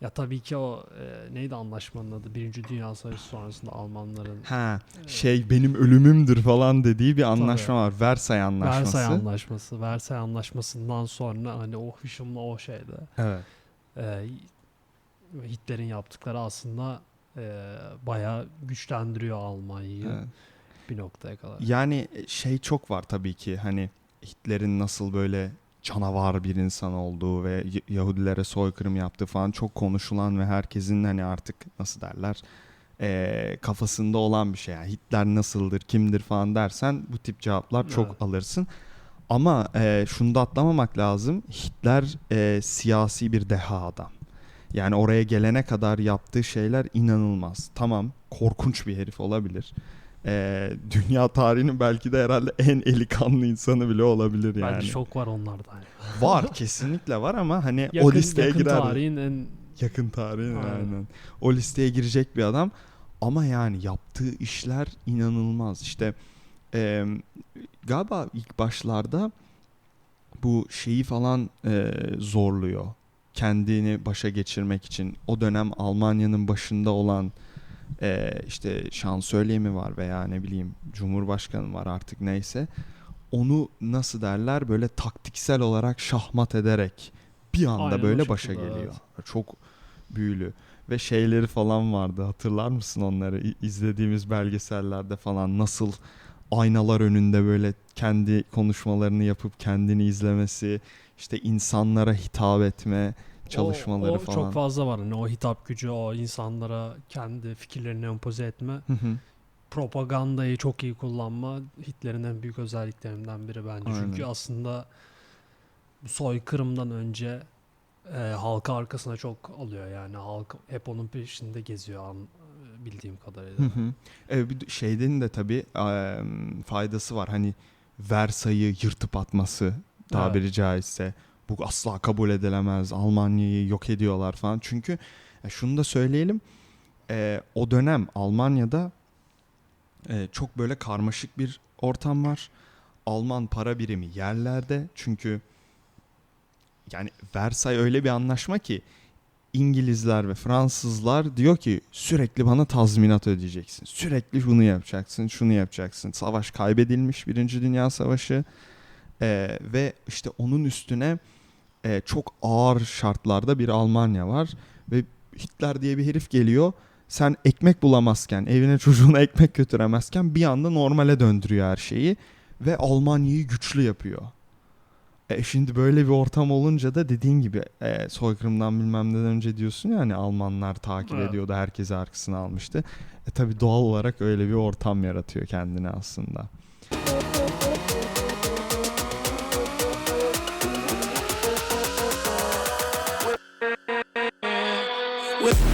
Ya tabii ki o e, neydi anlaşmanın adı? Birinci Dünya Savaşı sonrasında Almanların Ha şey benim ölümümdür falan dediği bir anlaşma var. Versay Anlaşması. Versay Anlaşması. Versay Anlaşması'ndan sonra hani o hışımla o şeyde Evet. e, Hitler'in yaptıkları aslında e, bayağı güçlendiriyor Almanya'yı evet. bir noktaya kadar. Yani şey çok var tabii ki hani Hitler'in nasıl böyle canavar bir insan olduğu ve Yahudilere soykırım yaptığı falan çok konuşulan ve herkesin hani artık nasıl derler eee, kafasında olan bir şey. Yani Hitler nasıldır, kimdir falan dersen bu tip cevaplar çok Evet. alırsın. Ama eee şunu da atlamamak lazım. Hitler eee, siyasi bir deha adam. Yani oraya gelene kadar yaptığı şeyler inanılmaz. Tamam korkunç bir herif olabilir. Eee, dünya tarihinin belki de herhalde en eli kanlı insanı bile olabilir yani. Bence çok var onlarda. Yani. Var kesinlikle var ama hani Yakın, o listeye yakın girer. tarihin en Yakın tarihin Aynen. aynen. O listeye girecek bir adam ama yani yaptığı işler inanılmaz. İşte eee, galiba ilk başlarda bu şeyi falan eee, zorluyor. Kendini başa geçirmek için o dönem Almanya'nın başında olan eee, işte şansölye mi var veya ne bileyim cumhurbaşkanı var artık neyse onu nasıl derler? Böyle taktiksel olarak şahmat ederek bir anda Aynen böyle başa şekilde, geliyor. Çok büyülü. Ve şeyleri falan vardı hatırlar mısın onları? İzlediğimiz belgesellerde falan nasıl aynalar önünde böyle kendi konuşmalarını yapıp kendini izlemesi işte insanlara hitap etme çalışmaları o, o falan. çok fazla var. Hani o hitap gücü, o insanlara kendi fikirlerini empoze etme, Hı hı. propagandayı çok iyi kullanma Hitler'in en büyük özelliklerinden biri bence. Aynen. Çünkü aslında soykırımdan önce e, halka arkasına çok alıyor yani halk hep onun peşinde geziyor an, bildiğim kadarıyla. Hı hı. Evet, bir de şeyden de tabii eee, faydası var. Hani Versay'ı yırtıp atması tabiri caizse. Bu asla kabul edilemez. Almanya'yı yok ediyorlar falan. Çünkü e, şunu da söyleyelim. e, o dönem Almanya'da e, çok böyle karmaşık bir ortam var. Alman para birimi yerlerde. Çünkü yani Versay öyle bir anlaşma ki İngilizler ve Fransızlar diyor ki sürekli bana tazminat ödeyeceksin. Sürekli şunu yapacaksın, şunu yapacaksın. Savaş kaybedilmiş Birinci Dünya Savaşı Ee, ve işte onun üstüne e, çok ağır şartlarda bir Almanya var ve Hitler diye bir herif geliyor. Sen ekmek bulamazken, evine çocuğuna ekmek götüremezken bir anda normale döndürüyor her şeyi ve Almanya'yı güçlü yapıyor. E şimdi böyle bir ortam olunca da dediğin gibi e, soykırımdan bilmem neden önce diyorsun ya hani Almanlar takip Evet. ediyordu herkesi arkasına almıştı. E tabi doğal olarak öyle bir ortam yaratıyor kendine aslında. with